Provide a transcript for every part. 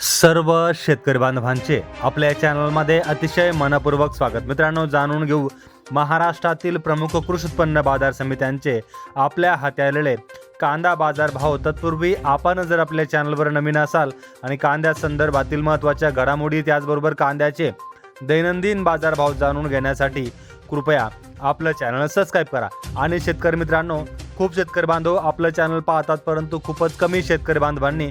सर्व शेतकरी बांधवांचे आपल्या चॅनलमध्ये अतिशय मनपूर्वक स्वागत. मित्रांनो जाणून घेऊ महाराष्ट्रातील प्रमुख कृषी उत्पन्न बाजार समित्यांचे आपल्या हाती आलेले कांदा बाजार भाव. तत्पूर्वी आपण जर आपल्या चॅनलवर नवीन असाल आणि कांद्या संदर्भातील महत्त्वाच्या घडामोडी त्याचबरोबर कांद्याचे दैनंदिन बाजारभाव जाणून घेण्यासाठी कृपया आपलं चॅनल सबस्क्राईब करा. आणि शेतकरी मित्रांनो खूप शेतकरी बांधव आपलं चॅनल पाहतात परंतु खूपच कमी शेतकरी बांधवांनी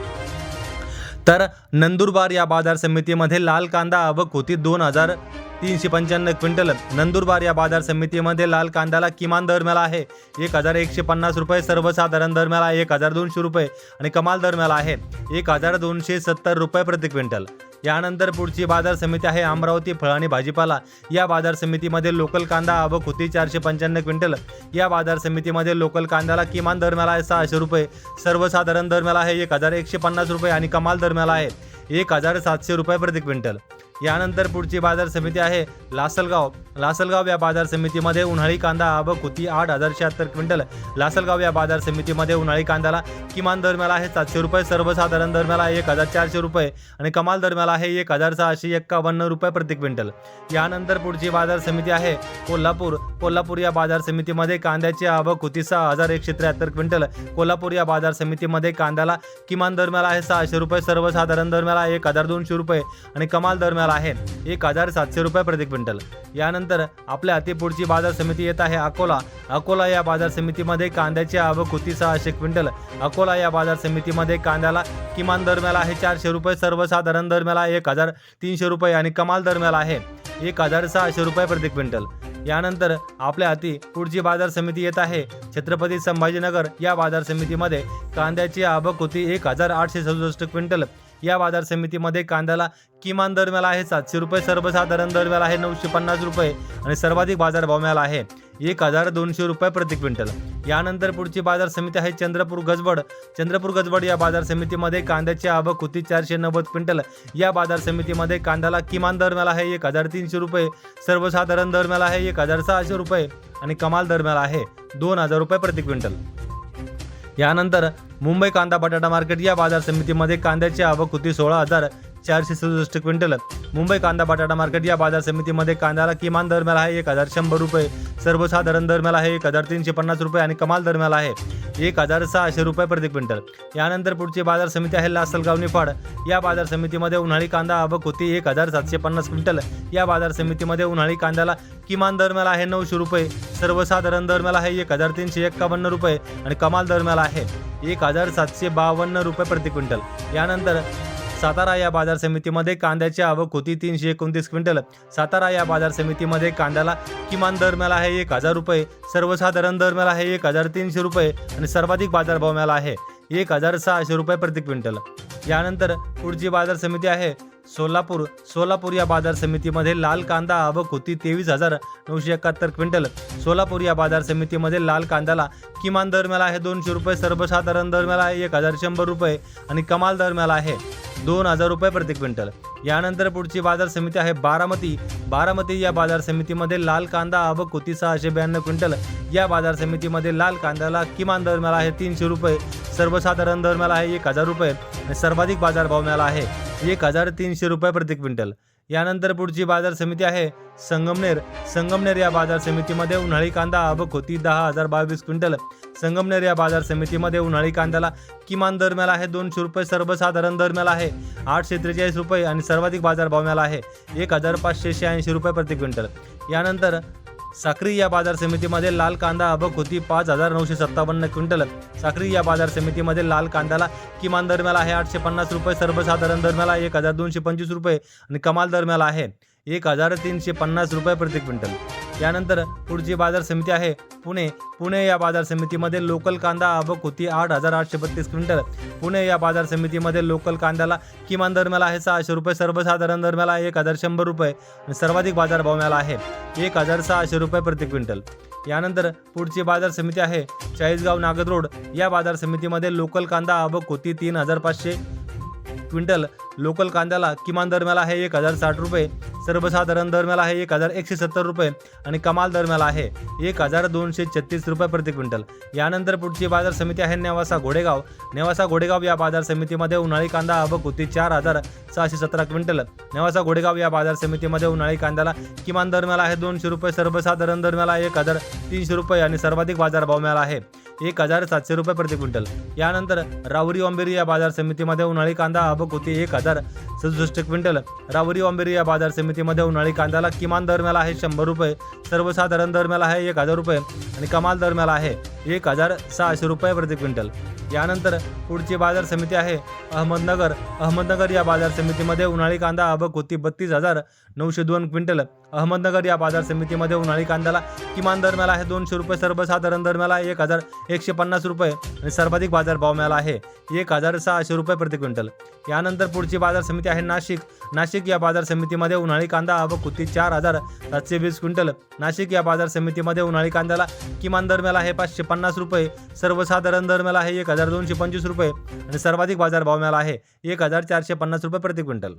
तर नंदुरबार या बाजार समितीमध्ये लाल कांदा आवक होती दोन हजार तीनशे पंच्याण्णव क्विंटल. नंदुरबार या बाजार समितीमध्ये लाल कांद्याला किमान दर मिळाला आहे. एक हजार एकशे पन्नास रुपये सर्वसाधारण दर मिळाला एक हजार दोनशे रुपये आणि कमाल दर मिळाला आहे. एक हजार दोनशे सत्तर रुपये प्रति क्विंटल. यानंतर पुढची बाजार समिती आहे अमरावती फळ आणि भाजीपाला. या बाजार समितीमध्ये लोकल कांदा आवक होती चारशे पंच्याण्णव क्विंटल. या बाजार समितीमध्ये लोकल कांद्याला किमान दर मिळाला आहे सहाशे रुपये. सर्वसाधारण दर मिळाला आहे एक हजार एकशे पन्नास रुपये आणि कमाल दर मिळाला आहे. एक हजार सातशे रुपये प्रति क्विंटल. यानंतर पुढची बाजार समिती आहे लासलगाव. लासलगाव या बाजार समितीमध्ये उन्हाळी कांदा आवक होती आठ हजार शहात्तर क्विंटल. लासलगाव या बाजार समितीमध्ये उन्हाळी कांद्याला किमान दर मिळाला आहे सातशे रुपये सर्वसाधारण दर मिळाला एक हजार चारशे रुपये आणि कमाल दर मिळाला आहे एक हजार सहाशे एक्कावन्न रुपये प्रति क्विंटल. यानंतर पुढची बाजार समिती आहे कोल्हापूर. कोल्हापूर या बाजार समितीमध्ये कांद्याची आवक होती. सहा हजार एकशे त्र्याहत्तर क्विंटल. कोल्हापूर या बाजार समितीमध्ये कांद्याला किमान दर मिळाला आहे सहाशे रुपये सर्वसाधारण दर मिळाला एक हजार दोनशे रुपये आणि कमाल दर मिळाला आहे एक हजार सातशे रुपये प्रति क्विंटल. यानंतर आपल्या अतिपुढची बाजार समिती येत आहे अकोला. अकोला या बाजार समितीमध्ये कांद्याची आवक होती सहाशे क्विंटल. अकोला या बाजार समितीमध्ये कांद्याला किमान दर मिळाला आहे चारशे रुपये सर्वसाधारण दर मिळाला एक हजार तीनशे रुपये आणि कमाल दर मिळाला आहे एक हजार सहाशे रुपये प्रति क्विंटल. यानंतर आपल्या हाती पुढची बाजार समिती येत आहे. छत्रपती संभाजीनगर या बाजार समितीमध्ये कांद्याची आवक होती एक हजार आठशे सदुसष्ट क्विंटल. या बाजार समितीमध्ये कांद्याला किमान दर मिळाला आहे सातशे रुपये सर्वसाधारण दर मिळाला आहे नऊशे पन्नास रुपये आणि सर्वाधिक बाजारभाव मिळाला आहे. एक हजार दोनशे रुपये प्रति क्विंटल. यानंतर पुढची बाजार समिती आहे चंद्रपूर गजबड. चंद्रपूर गजबड या बाजार समितीमध्ये कांद्याची आवक होती चारशे नव्वद क्विंटल. या बाजार समितीमध्ये कांद्याला किमान दर मिळाला आहे एक हजार तीनशे रुपये सर्वसाधारण दर मिळाला आहे एक हजार सहाशे रुपये आणि कमाल दर मिळाला आहे दोन हजार रुपये प्रति क्विंटल. यानंतर मुंबई कांदा बटाटा मार्केट या बाजार समितीमध्ये कांद्याची आवक होती सोळा हजार चारशे सदुसष्ट क्विंटल. मुंबई कांदा बटाटा मार्केट या बाजार समितीमध्ये कांद्याला किमान दरम्याल आहे एक हजार शंभर रुपये. सर्वसाधारण दर आहे एक हजार तीनशे पन्नास रुपये आणि कमाल दरम्याल आहे एक हजार सहाशे रुपये प्रति क्विंटल. यानंतर पुढची बाजार समिती आहे लासलगाव निफाड या बाजार समितीमध्ये उन्हाळी कांदा आवक होती एक हजार सातशे पन्नास क्विंटल. या बाजार समितीमध्ये उन्हाळी कांद्याला किमान दरम्याल आहे नऊशे रुपये. सर्वसाधारण दर आहे एक हजार तीनशे एक्कावन्न रुपये आणि कमाल दरम्याल आहे एक हजार सातशे बावन्न रुपये प्रति क्विंटल. यानंतर सातारा या बाजार समितीमध्ये कांद्याची आवक होती तीनशे एकोणतीस क्विंटल. सातारा या बाजार समितीमध्ये कांद्याला किमान दर मिळाला आहे एक हजार रुपये सर्वसाधारण दर मिळाला आहे एक हजार तीनशे रुपये आणि सर्वाधिक बाजारभाव मिळाला आहे एक हजार सहाशे रुपये प्रति क्विंटल. यानंतर पुढची बाजार समिती आहे सोलापूर. सोलापूर या बाजार समितीमध्ये लाल कांदा आवक होती तेवीस हजार नऊशे एकाहत्तर क्विंटल. सोलापूर या बाजार समितीमध्ये लाल कांद्याला किमान दर मिळाला आहे दोनशे रुपये सर्वसाधारण दर मिळाला आहे एक हजार शंभर रुपये आणि कमाल दर मिळाला आहे दोन हजार रुपये प्रति क्विंटल. यानंतर पुढची बाजार समिती आहे बारामती. बारामती या बाजार समितीमध्ये लाल कांदा व कोती सहाशे ब्याण्णव क्विंटल. या बाजार समितीमध्ये लाल कांद्याला किमान दर मिळाला आहे तीनशे रुपये. सर्वसाधारण दर मिळाला आहे एक हजार रुपये. आणि सर्वाधिक बाजारभाव मिळाला आहे एक हजार तीनशे रुपये प्रति क्विंटल. यानंतर पुढची बाजार समिती आहे. संगमनेर संगमनेर या बाजार समितीमध्ये उन्हाळी कांदा आवक होती. दहा हजार बावीस क्विंटल. संगमनेर या बाजार समितीमध्ये उन्हाळी कांद्याला किमान दर मिळाला आहे. दोनशे रुपये सर्वसाधारण दर मिळाला आहे. आठशे त्रेचाळीस रुपये आणि सर्वाधिक बाजारभाव मिळाला आहे. एक हजार पाचशे शहाऐंशी रुपये प्रति क्विंटल. यानंतर साक्री या बाजार समितीमध्ये लाल कांदा अबक होती. पाच हजार नऊशे सत्तावन्न क्विंटल. साक्री या बाजार समितीमध्ये लाल कांद्याला किमान दरम्याला आहे आठशे पन्नास रुपये सर्वसाधारण दरम्याला एक हजार दोनशे पंचवीस रुपये आणि कमाल दरम्याला आहे एक हजार तीनशे पन्नास रुपये प्रति क्विंटल. यानंतर पुढची बाजार समिती आहे. पुणे पुणे या बाजार समितीमध्ये लोकल कांदा आवक होती आठ हजार आठशे बत्तीस क्विंटल. पुणे या बाजार समितीमध्ये लोकल कांद्याला किमान दर मिळाला आहे सहाशे रुपये सर्वसाधारण दर मिळाला एक हजार शंभर रुपये आणि सर्वाधिक बाजार भाव मिळाला आहे एक हजार सहाशे रुपये प्रति क्विंटल. यानंतर पुढची बाजार समिती आहे चाळीसगाव नागद रोड. या बाजार समितीमध्ये लोकल कांदा आवक होती तीन हजार पाचशे क्विंटल. लोकल कांद्याला किमान दर मिळाला आहे एक हजार साठ रुपये. सर्वसाधारण दर आहे एक हजार एकशे सत्तर रुपये आणि कमाल दर आहे एक हजार दोनशे छत्तीस रुपये प्रति क्विंटल. यानंतर पुढची बाजार समिती आहे नेवासा घोडेगाव. नेवासा घोडेगाव या बाजार समितीमध्ये उन्हाळी कांदा आवक होती चार हजार सहाशे सतरा क्विंटल. नेवासा घोडेगाव या बाजार समितीमध्ये उन्हाळी कांद्याला किमान दर आहे दोनशे रुपये सर्वसाधारण दर एक हजार तीनशे रुपये आणि सर्वाधिक बाजारभाव मिळाला आहे. एक हजार सातशे रुपये प्रति क्विंटल. यानंतर रावरी ओंबेरी या बाजार समितीमध्ये उन्हाळी कांदा आवक होती एक हजार सदुसष्ट क्विंटल. रावरी ओंबेरी या बाजार समितीमध्ये उन्हाळी कांद्याला किमान दर मिळाला आहे शंभर रुपये सर्वसाधारण दर मिळाला आहे एक हजार रुपये आणि कमाल दर मिळाला आहे एक हजार सहाशे रुपये प्रति क्विंटल. यानंतर पुढची बाजार समिती आहे अहमदनगर. अहमदनगर या बाजार समितीमध्ये उन्हाळी कांदा आवक होती बत्तीस हजार नऊशे दोन क्विंटल. अहमदनगर या बाजार समितीमध्ये उन्हाळी कांद्याला किमान दर मिळाला आहे दोनशे रुपये सर्वसाधारण दर मिळाला आहे एक हजार एकशे पन्नास रुपये आणि सर्वाधिक बाजार भाव मिळाला आहे. एक हजार सहाशे रुपये प्रति क्विंटल. यानंतर पुढची बाजार समिती आहे नाशिक. नाशिक या बाजार समितीमध्ये उन्हाळी कांदा व कुत्ती चार हजार सातशे वीस क्विंटल. नाशिक या बाजार समितीमध्ये उन्हाळी कांद्याला किमान दर मिळाला आहे पाचशे पन्नास रुपये. सर्वसाधारण दर मिळाला आहे एक हजार दोनशे पंचवीस रुपये. आणि सर्वाधिक बाजार भाव मिळाला आहे एक हजार चारशे पन्नास रुपये प्रति क्विंटल.